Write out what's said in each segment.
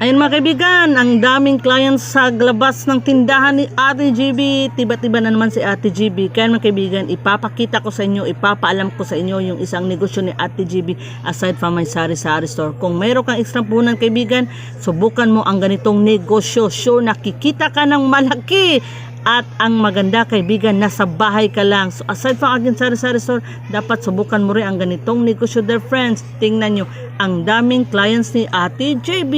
Ayun mga kaibigan, ang daming clients sa labas ng tindahan ni Ate GB. Tiba-tiba na naman si Ate GB. Kaya mga kaibigan, ipapakita ko sa inyo, ipapaalam ko sa inyo yung isang negosyo ni Ate GB aside from my sari-sari store. Kung mayroon kang extra punan kaibigan, subukan mo ang ganitong negosyo. Sure, nakikita ka ng malaki. At ang maganda kaibigan, nasa bahay ka lang. So aside from aking sari-sari store, dapat subukan mo rin ang ganitong negosyo dear friends. Tingnan nyo, ang daming clients ni Ate JB.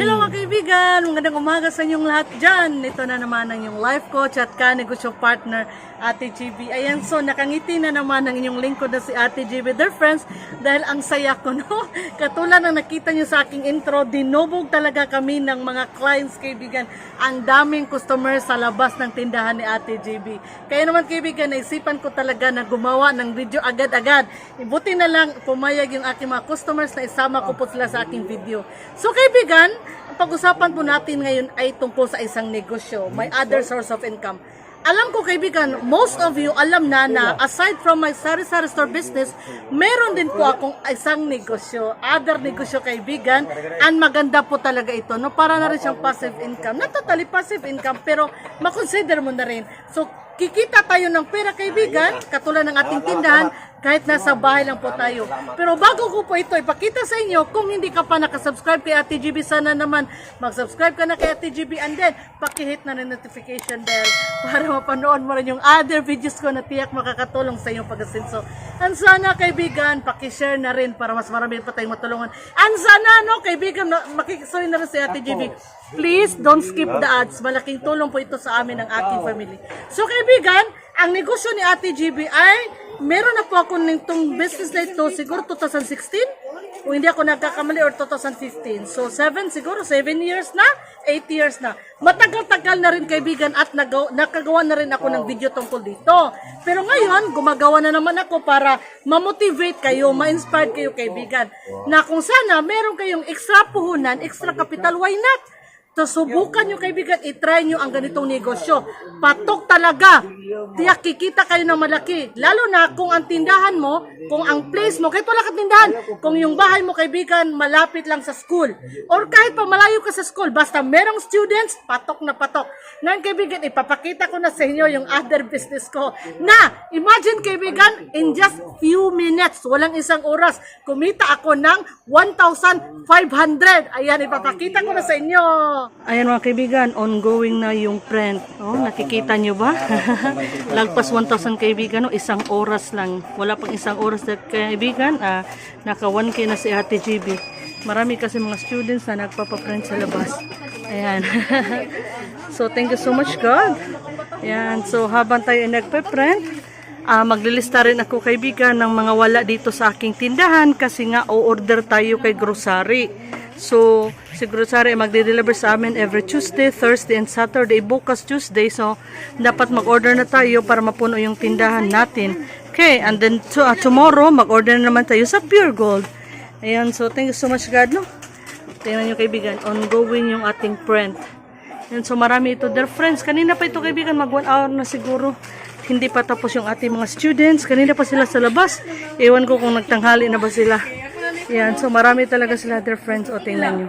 Hello mga kaibigan, magandang umaga sa inyong lahat dyan. Ito na naman ang inyong life coach at ka-negosyo partner, Ate JB. Ayan, so nakangiti na naman ang inyong lingkod na si Ate JB. Dear friends, dahil ang saya ko, no? Katulad ng nakita nyo sa aking intro, dinubog talaga kami ng mga clients, kaibigan. Ang daming customers sa labas ng tindahan ni Ate JB. Kaya naman kaibigan, naisipan ko talaga na gumawa ng video agad-agad. Buti na lang pumayag yung aking mga customers na isama ko po sila sa aking video. So kaibigan, pag-usapan po natin ngayon ay tungkol sa isang negosyo, my other source of income. Alam ko kaibigan, most of you alam na na aside from my sari-sari store business, meron din po akong isang negosyo, other negosyo kaibigan, and maganda po talaga ito, no? Para na rin siyang passive income. Not totally passive income, pero makonsider mo na rin. So, kikita tayo ng pera kaibigan, katulad ng ating tindahan, kahit nasa bahay lang po tayo. Pero bago ko po ito ipakita sa inyo, kung hindi ka pa nakasubscribe kay Ate GB, sana naman mag-subscribe ka na kay Ate GB and then pakihit na ng notification bell para mapanood mo rin yung other videos ko na tiyak makakatulong sa iyong pag-asinso. And sana kaibigan, pakishare na rin para mas marami pa tayong matulungan. And sana no kaibigan, ma- makikisuhin na rin si Ate GB. Please don't skip the ads. Malaking tulong po ito sa amin ng aking family. So kaibigan, ang negosyo ni Ate GB ay meron na po ako nitong business na ito siguro 2016 kung hindi ako nagkakamali or 2015. So 7 siguro 7 years na, 8 years na. Matagal-tagal na rin kaibigan at nakagawa na rin ako ng video tungkol dito. Pero ngayon, gumagawa na naman ako para ma-motivate kayo, ma-inspire kayo kaibigan. Na kung sana meron kayong extra puhunan, extra capital, why not? So, subukan nyo kaibigan, itry nyo ang ganitong negosyo. Patok talaga. Tiyak kikita kayo ng malaki. Lalo na kung ang tindahan mo, kung ang place mo, kahit wala kang tindahan, kung yung bahay mo kaibigan, malapit lang sa school. Or kahit pa malayo ka sa school, basta merong students, patok na patok. Ngayon kaibigan, ipapakita ko na sa inyo yung other business ko. Na, imagine kaibigan, in just few minutes, walang isang oras, kumita ako ng 1,500. Ayan, ipapakita ko na sa inyo. Ayan mga kaibigan, ongoing na yung print. Oh, nakikita nyo ba? Lagpas 1,000 kaibigan, no? isang oras lang. Wala pang isang oras na kaibigan. Ah, naka 1K na si Ate GB. Marami kasi mga students na nagpapaprint sa labas. Ayan. so, thank you so much, God. Ayan. So, habang tayo ay nagpa-print, Ah, maglilista rin ako kaibigan ng mga wala dito sa aking tindahan kasi nga o-order tayo kay grocery. So, si grocery magde-deliver sa amin every Tuesday, Thursday, and Saturday. Bukas Tuesday, so dapat mag-order na tayo para mapuno yung tindahan natin. Okay, and then to, ah, tomorrow, mag-order na naman tayo sa Pure Gold. Ayan, so thank you so much God, no? Tingnan nyo kaibigan, ongoing yung ating print. Yan, so marami ito. Dear friends, kanina pa ito kaibigan, mag one hour na siguro. Hindi pa tapos yung ating mga students. Kanina pa sila sa labas. Ewan ko kung nagtanghali na ba sila. Yan, so marami talaga sila, dear friends. O, tingnan nyo.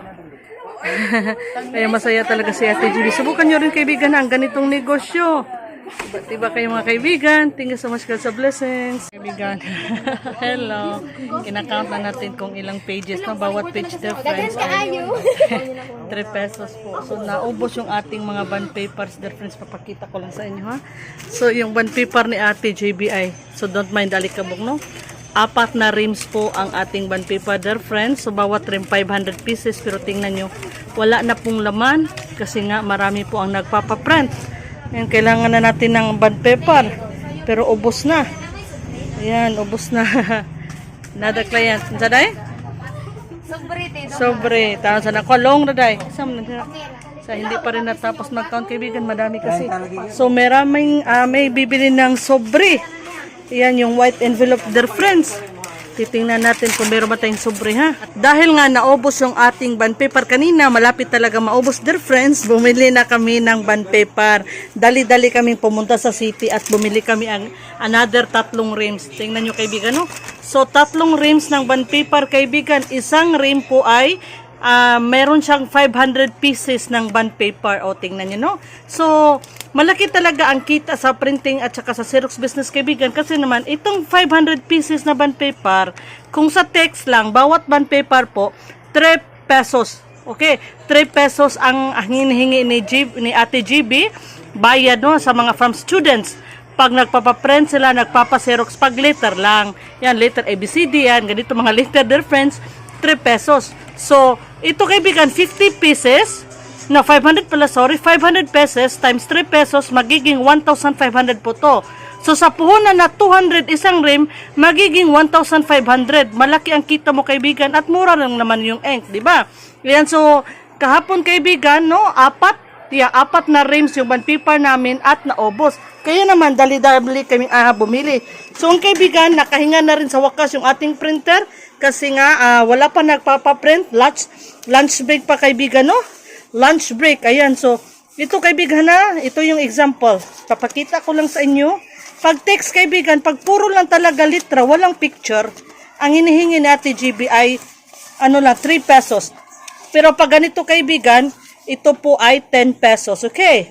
Kaya masaya talaga si Ate Julie. Subukan nyo rin kaibigan ang ganitong negosyo. Iba't iba kayo mga kaibigan. Thank you so much God sa blessings. Kaibigan. Hello. Kinakount na natin kung ilang pages na bawat page their friends ay 3 pesos po. So naubos yung ating mga bond papers their friends. Papakita ko lang sa inyo ha. So yung bond paper ni ate JBI. So don't mind alikabok no. Apat na rims po ang ating paper their friends. So bawat rim 500 pieces. Pero tingnan nyo, wala na pong laman kasi nga marami po ang nagpapaprint. Ayan, kailangan na natin ng bond paper. Pero ubos na. Ayan, ubos na. Nada client. Sa day? Sobre. Tawag sa nakulong na day. Sa hindi pa rin natapos mag-count kaibigan, madami kasi. So, maraming, ah, may bibili ng sobre. Ayan yung white envelope, dear friends. Titingnan natin kung meron ba tayong sobre ha. At dahil nga naubos yung ating bond paper kanina, malapit talaga maubos dear friends, bumili na kami ng bond paper. Dali-dali kaming pumunta sa city at bumili kami ang another tatlong rims. Tingnan nyo kaibigan no. So tatlong rims ng bond paper kaibigan, isang rim po ay ah, meron siyang 500 pieces ng bond paper. O, tingnan niyo, no? So, malaki talaga ang kita sa printing at saka sa Xerox business kaibigan kasi naman itong 500 pieces na bond paper, kung sa text lang, bawat bond paper po, 3 pesos. Okay, 3 pesos ang hinihingi ni, G, ni Ate GB bayad no sa mga from students. Pag nagpapaprint sila, nagpapaserox pag letter lang. Yan, letter ABCD yan, ganito mga letter their friends, 3 pesos. So, ito kaibigan, 50 pieces, na 500 pala, sorry, 500 pesos times 3 pesos, magiging 1,500 po to. So, sa puhunan na 200 isang rim, magiging 1,500. Malaki ang kita mo, kaibigan, at mura lang naman yung ink, di ba? Yan, so, kahapon, kaibigan, no, apat, yeah, apat na rims yung paper namin at naubos. Kaya naman, dali-dali kami ah, bumili. So, ang kaibigan, nakahinga na rin sa wakas yung ating printer kasi nga, ah, wala pa nagpapaprint. Lunch, lunch break pa, kaibigan, no? Lunch break. Ayan, so, ito kaibigan na, ito yung example. Papakita ko lang sa inyo. Pag text kaibigan, pag puro lang talaga litra, walang picture, ang hinihingi ni Ate GB ay, ano lang, 3 pesos. Pero pag ganito kaibigan, ito po ay 10 pesos. Okay?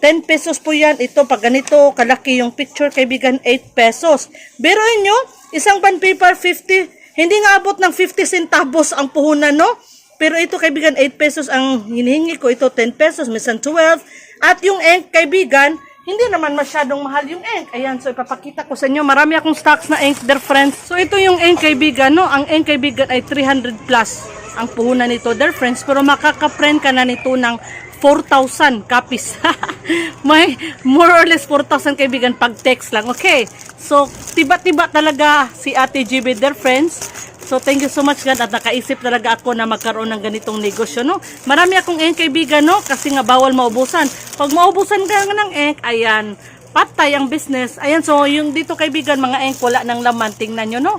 10 pesos po yan. Ito, pag ganito, kalaki yung picture, kaibigan, 8 pesos. Biruin nyo, isang bond paper, 50, hindi nga abot ng 50 centavos ang puhunan, no? Pero ito, kaibigan, 8 pesos ang hinihingi ko. Ito, 10 pesos, minsan 12. At yung ink, kaibigan, hindi naman masyadong mahal yung ink. Ayan, so ipapakita ko sa inyo. Marami akong stocks na ink, dear friends. So ito yung ink, kaibigan, no? Ang ink, kaibigan, ay 300 plus ang puhunan nito, dear friends. Pero makaka-print ka na nito ng 4,000 copies. May more or less 4,000 kaibigan pag text lang. Okay. So, tiba-tiba talaga si Ate GB, dear friends. So, thank you so much, God. At nakaisip talaga ako na magkaroon ng ganitong negosyo, no? Marami akong ink, kaibigan, no? Kasi nga bawal maubusan. Pag maubusan ka ng ink, ayan, patay ang business. Ayan, so, yung dito, kaibigan, mga ink, wala ng laman. Tingnan nyo, no?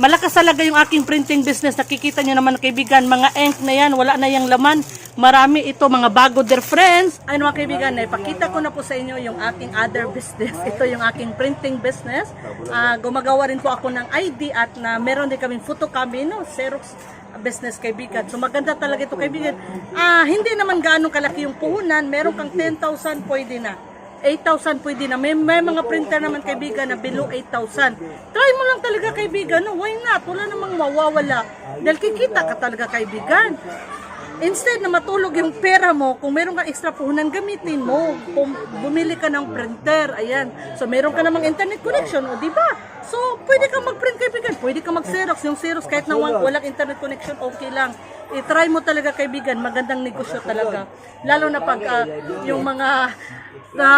Malakas talaga yung aking printing business. Nakikita nyo naman, kaibigan, mga ink na yan, wala na yung laman. Marami ito, mga bago, dear friends. Ayun mga kaibigan, ipakita ko na po sa inyo yung aking other business. Ito yung aking printing business. Ah, gumagawa rin po ako ng ID at na meron din kaming photocopy, no? Xerox business kaibigan. So maganda talaga ito kaibigan. Ah, hindi naman gaano kalaki yung puhunan. Meron kang 10,000 pwede na. 8,000 pwede na. May, may mga printer naman kaibigan na below 8,000. Try mo lang talaga kaibigan. No? Why not? Wala namang mawawala. Dahil kikita ka talaga kaibigan. Instead na matulog yung pera mo, kung meron kang extra puhunan, gamitin mo. Kung bumili ka ng printer, ayan. So, meron ka namang internet connection, o di ba? So, pwede kang mag-print kaibigan, pwede kang mag-xerox. Yung xerox, kahit na wal- walang internet connection, okay lang. I-try mo talaga kaibigan, magandang negosyo talaga. Lalo na pag ah, yung mga na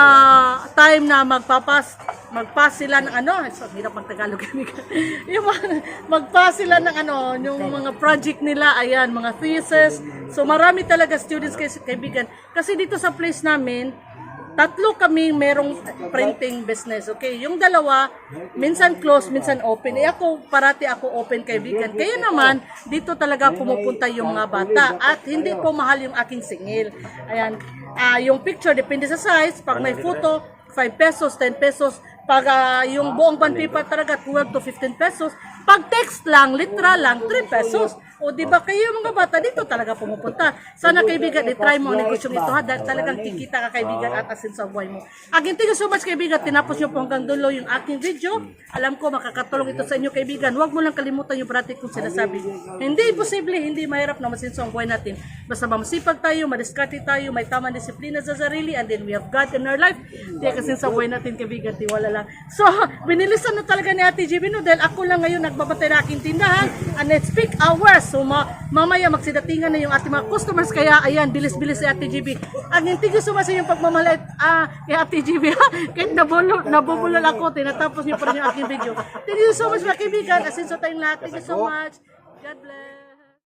time na magpapas magpass sila ng ano, so hirap mag Tagalog kaibigan. yung mga, magpass sila ng ano, yung mga project nila, ayan, mga thesis. So marami talaga students kay kaibigan. Kasi dito sa place namin, tatlo kami merong printing business. Okay, yung dalawa, minsan close, minsan open. Eh ako, parati ako open kaibigan. Kaya naman, dito talaga pumupunta yung mga bata. At hindi po mahal yung aking singil. Ayan, ah yung picture, depende sa size. Pag may photo, 5 pesos, 10 pesos. Pag ah, yung buong paper talaga, 12 to 15 pesos. Pag text lang, literal lang, 3 pesos. O di ba kayo mga bata dito talaga pumupunta. Sana kaibigan, i-try mo ang negosyong ito ha. Dahil talagang kikita ka kaibigan at asin sa buhay mo. Again, thank you so much kaibigan. Tinapos nyo po hanggang dulo yung aking video. Alam ko makakatulong ito sa inyo kaibigan. Huwag mo lang kalimutan yung parati kong sinasabi. Hindi posible, hindi mahirap na masinso ang buhay natin. Basta masipag tayo, madiskarte tayo, may tamang disiplina sa sarili, and then we have God in our life. Di kasi sa buhay natin kaibigan, tiwala lang. So, binilisan na talaga ni Ate GB no, dahil ako lang ngayon nagbabatay na aking tindahan, and it's peak hours. So, ma mamaya magsidatingan na yung ating mga customers, kaya ayan, bilis-bilis si Ate GB. Again, thank you so much sa inyong pagmamahal ah, kay Ate GB. ha. Kahit nabulol, nabubulol ako, tinatapos niyo pa rin yung aking video. Thank you so much mga kaibigan. Asin sa tayong lahat. Thank you so much. God bless.